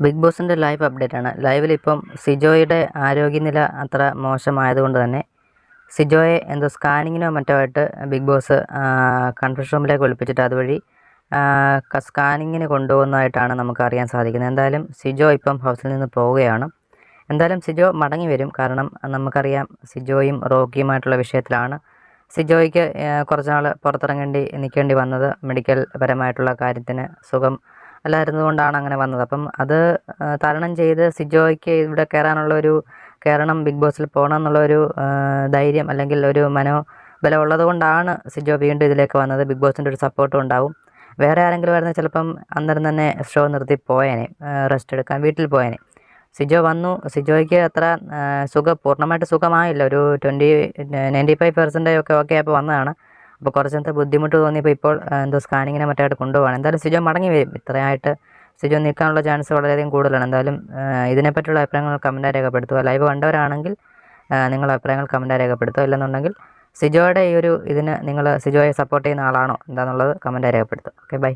Big ബോസിന്റെ live update ആണ്. ലൈവിൽ ഇപ്പം സിജോയുടെ ആരോഗ്യനില അത്ര മോശമായതുകൊണ്ട് തന്നെ സിജോയെ എന്തോ സ്കാനിങ്ങിനോ മറ്റോ ആയിട്ട് ബിഗ് ബോസ് കൺഫ്യൂഷൻ റൂമിലേക്ക് ഒളിപ്പിച്ചിട്ട് അതുവഴി സ്കാനിങ്ങിന് കൊണ്ടുപോകുന്നതായിട്ടാണ് നമുക്ക് അറിയാൻ സാധിക്കുന്നത്. എന്തായാലും സിജോ ഇപ്പം ഹൗസിൽ നിന്ന് പോവുകയാണ്. എന്തായാലും സിജോ മടങ്ങി വരും. കാരണം നമുക്കറിയാം സിജോയും റോക്കിയുമായിട്ടുള്ള വിഷയത്തിലാണ് സിജോയ്ക്ക് കുറച്ച് നാൾ പുറത്തിറങ്ങേണ്ടി നിൽക്കേണ്ടി വന്നത്. മെഡിക്കൽ പരമായിട്ടുള്ള കാര്യത്തിന് സുഖം അല്ലായിരുന്നതുകൊണ്ടാണ് അങ്ങനെ വന്നത്. അപ്പം അത് തരണം ചെയ്ത് സിജോയ്ക്ക് ഇവിടെ കയറാനുള്ള ഒരു കയറണം ബിഗ് ബോസിൽ പോകണം എന്നുള്ള ഒരു ധൈര്യം അല്ലെങ്കിൽ ഒരു മനോബലം ഉള്ളത് കൊണ്ടാണ് സിജോ വീണ്ടും ഇതിലേക്ക് വന്നത്. ബിഗ് ബോസിന്റെ ഒരു സപ്പോർട്ടും ഉണ്ടാവും. വേറെ ആരെങ്കിലും ആയിരുന്നെങ്കിൽ ചിലപ്പം അന്നേരം തന്നെ ഷോ നിർത്തി പോയേനെ റെസ്റ്റ് എടുക്കാൻ വീട്ടിൽ പോയേനെ. സിജോ വന്നു. സിജോയ്ക്ക് അത്ര സുഖം പൂർണമായിട്ട് സുഖമായില്ല. ഒരു ട്വന്റി നയന്റി ഫൈവ് പെർസെന്റേജ് ഒക്കെ ഓക്കെ ആയപ്പോൾ വന്നതാണ്. അപ്പോൾ കുറച്ചത്തെ ബുദ്ധിമുട്ട് തോന്നിയപ്പോൾ ഇപ്പോൾ എന്തോ സ്കാനിങ്ങിനെ മറ്റായിട്ട് കൊണ്ടുപോകണം എന്തായാലും സിജോ മടങ്ങി വരും. ഇത്രയായിട്ട് സിജോ നിൽക്കാനുള്ള ചാൻസ് വളരെയധികം കൂടുതലാണ്. എന്തായാലും ഇതിനെപ്പറ്റിയുള്ള അഭിപ്രായങ്ങൾ കമന്റായി രേഖപ്പെടുത്തുക. ലൈവ് കണ്ടവരാണെങ്കിൽ നിങ്ങൾ അഭിപ്രായങ്ങൾ കമന്റായി രേഖപ്പെടുത്തുക. ഇല്ലെന്നുണ്ടെങ്കിൽ സിജോയുടെ ഈ ഒരു ഇതിന് നിങ്ങൾ സിജോയെ സപ്പോർട്ട് ചെയ്യുന്ന ആളാണോ എന്താണെന്നുള്ളത് കമന്റായി രേഖപ്പെടുത്തുക. Okay bye